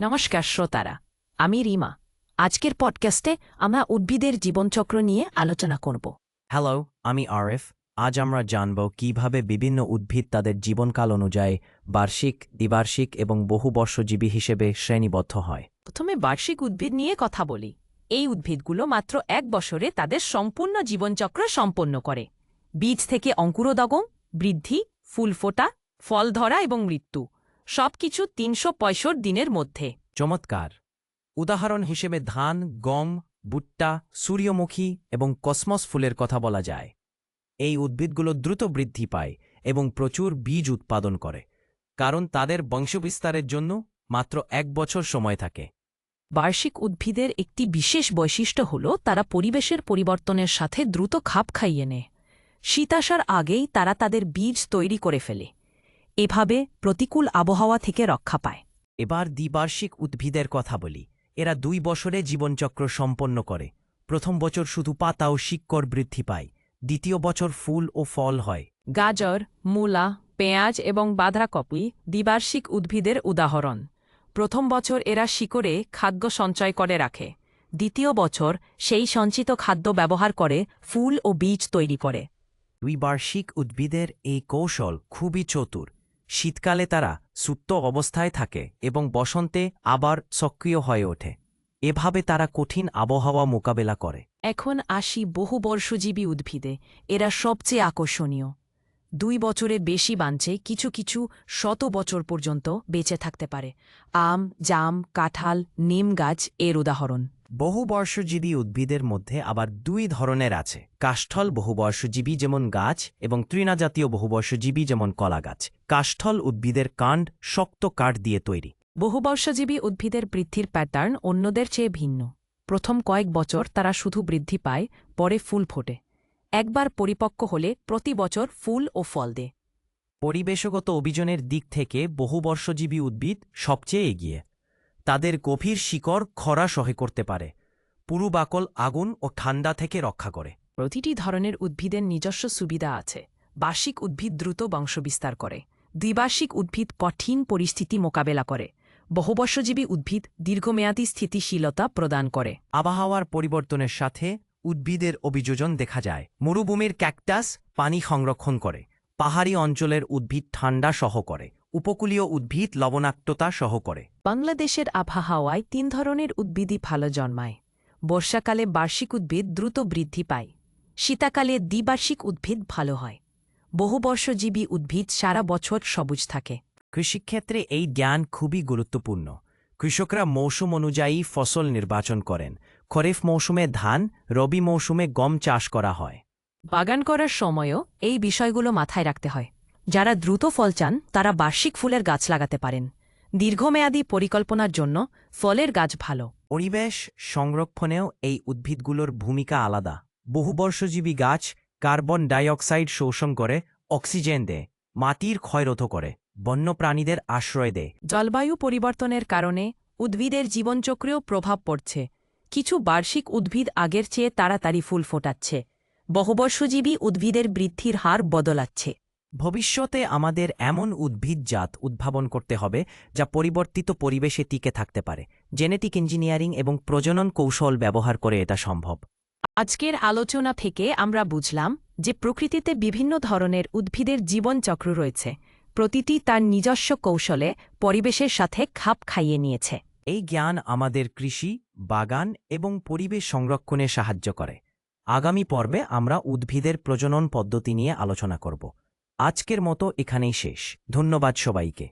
নমস্কার শ্রোতারা আমি রিমা। আজকের পডকাস্টে আমরা উদ্ভিদের জীবনচক্র নিয়ে আলোচনা করব। হ্যালো আমি আরিফ। আজ আমরা জানব কীভাবে বিভিন্ন উদ্ভিদ তাদের জীবনকাল অনুযায়ী বার্ষিক দ্বিবার্ষিক এবং বহুবর্ষজীবী হিসেবে শ্রেণীবদ্ধ হয়। প্রথমে বার্ষিক উদ্ভিদ নিয়ে কথা বলি। এই উদ্ভিদগুলো মাত্র এক বছরে তাদের সম্পূর্ণ জীবনচক্র সম্পন্ন করে। বীজ থেকে অঙ্কুরোদগম বৃদ্ধি ফুল ফোটা ফল ধরা এবং মৃত্যু। সবকিছু তিনশো পঁয়ষট্টি দিনের মধ্যে। চমৎকার। উদাহরণ হিসেবে ধান গম ভুট্টা সূর্যমুখী এবং কসমস ফুলের কথা বলা যায়। এই উদ্ভিদগুলো দ্রুত বৃদ্ধি পায় এবং প্রচুর বীজ উৎপাদন করে কারণ তাদের বংশবিস্তারের জন্য মাত্র এক বছর সময় থাকে। বার্ষিক উদ্ভিদের একটি বিশেষ বৈশিষ্ট্য হল তারা পরিবেশের পরিবর্তনের সাথে দ্রুত খাপ খাইয়ে নেয়। শীত আসার আগেই তারা তাদের বীজ তৈরি করে ফেলে। এভাবে প্রতিকূল আবহাওয়া থেকে রক্ষা পায়। এবার দ্বিবার্ষিক উদ্ভিদের কথা বলি। এরা দুই বছরে জীবনচক্র সম্পন্ন করে। প্রথম বছর শুধু পাতা ও শিকড় বৃদ্ধি পায়। দ্বিতীয় বছর ফুল ও ফল হয়। গাজর মূলা পেঁয়াজ এবং বাঁধাকপি দ্বিবার্ষিক উদ্ভিদের উদাহরণ। প্রথম বছর এরা শিকড়ে খাদ্য সঞ্চয় করে রাখে। দ্বিতীয় বছর সেই সঞ্চিত খাদ্য ব্যবহার করে ফুল ও বীজ তৈরি করে। দ্বিবার্ষিক উদ্ভিদের এই কৌশল খুবই চতুর। শীতকালে তারা সুপ্ত অবস্থায় থাকে এবং বসন্তে আবার সক্রিয় হয়ে ওঠে। এভাবে তারা কঠিন আবহাওয়া মোকাবেলা করে। এখন আসি বহুবর্ষজীবী উদ্ভিদে। এরা সবচেয়ে আকর্ষণীয়। দুই বছরে বেশি বাঞ্চে কিছু কিছু শত বছর পর্যন্ত বেঁচে থাকতে পারে। আম, জাম, কাঁঠাল, নিম গাছ এর উদাহরণ। বহুবর্ষজীবী উদ্ভিদের মধ্যে আবার দুই ধরনের আছে। কাষ্ঠল বহুবর্ষজীবী যেমন গাছ এবং তৃণাজাতীয় বহুবর্ষজীবী যেমন কলা গাছ কাষ্ঠল উদ্ভিদের কাণ্ড শক্ত কাঠ দিয়ে তৈরি। বহুবর্ষজীবী উদ্ভিদের বৃদ্ধির প্যাটার্ন অন্যদের চেয়ে ভিন্ন। প্রথম কয়েক বছর তারা শুধু বৃদ্ধি পায় পরে ফুল ফোটে। একবার পরিপক্ক হলে প্রতি বছর ফুল ও ফল দেয়। পরিবেশগত অভিযোজনের দিক থেকে বহুবর্ষজীবী উদ্ভিদ সবচেয়ে এগিয়ে। তাদের গভীর শিকড় খরা সহে করতে পারে পুরু বাকল আগুন ও ঠান্ডা থেকে রক্ষা করে। প্রতিটি ধরনের উদ্ভিদের নিজস্ব সুবিধা আছে। বার্ষিক উদ্ভিদ দ্রুত বংশবিস্তার করে। দ্বিবার্ষিক উদ্ভিদ কঠিন পরিস্থিতি মোকাবেলা করে। বহুবর্ষজীবী উদ্ভিদ দীর্ঘমেয়াদী স্থিতিশীলতা প্রদান করে। আবহাওয়ার পরিবর্তনের সাথে উদ্ভিদের অভিযোজন দেখা যায়। মরুভূমির ক্যাকটাস পানি সংরক্ষণ করে। পাহাড়ি অঞ্চলের উদ্ভিদ ঠান্ডা সহ করে। উপকূলীয় উদ্ভিদ লবণাক্ততা সহ করে। বাংলাদেশের আবহাওয়ায় তিন ধরনের উদ্ভিদই ভালো জন্মায়। বর্ষাকালে বার্ষিক উদ্ভিদ দ্রুত বৃদ্ধি পায়। শীতাকালে দ্বিবার্ষিক উদ্ভিদ ভালো হয়। বহুবর্ষজীবী উদ্ভিদ সারা বছর সবুজ থাকে। কৃষিক্ষেত্রে এই জ্ঞান খুবই গুরুত্বপূর্ণ। কৃষকরা মৌসুম অনুযায়ী ফসল নির্বাচন করেন। খরিফ মৌসুমে ধান রবি মৌসুমে গম চাষ করা হয়। বাগান করার সময়ও এই বিষয়গুলো মাথায় রাখতে হয়। যারা দ্রুত ফল চান তারা বার্ষিক ফুলের গাছ লাগাতে পারেন। দীর্ঘমেয়াদী পরিকল্পনার জন্য ফলের গাছ ভালো। পরিবেশ সংরক্ষণেও এই উদ্ভিদগুলোর ভূমিকা আলাদা। বহুবর্ষজীবী গাছ কার্বন ডাইঅক্সাইড শোষণ করে অক্সিজেন দেয় মাটির ক্ষয়রোধ করে বন্যপ্রাণীদের আশ্রয় দেয়। জলবায়ু পরিবর্তনের কারণে উদ্ভিদের জীবনচক্রেও প্রভাব পড়ছে। কিছু বার্ষিক উদ্ভিদ আগের চেয়ে তাড়াতাড়ি ফুল ফোটাচ্ছে। বহুবর্ষজীবী উদ্ভিদের বৃদ্ধির হার বদলাচ্ছে। ভবিষ্যতে আমাদের এমন উদ্ভিদজাত উদ্ভাবন করতে হবে যা পরিবর্তিত পরিবেশে টিকে থাকতে পারে। জেনেটিক ইঞ্জিনিয়ারিং এবং প্রজনন কৌশল ব্যবহার করে এটা সম্ভব। আজকের আলোচনা থেকে আমরা বুঝলাম যে প্রকৃতিতে বিভিন্ন ধরনের উদ্ভিদের জীবনচক্র রয়েছে। প্রতিটি তার নিজস্ব কৌশলে পরিবেশের সাথে খাপ খাইয়ে নিয়েছে। এই জ্ঞান আমাদের কৃষি বাগান এবং পরিবেশ সংরক্ষণে সাহায্য করে। আগামী পর্বে আমরা উদ্ভিদের প্রজনন পদ্ধতি নিয়ে আলোচনা করব। আজকের মতো এখানেই শেষ। ধন্যবাদ সবাইকে।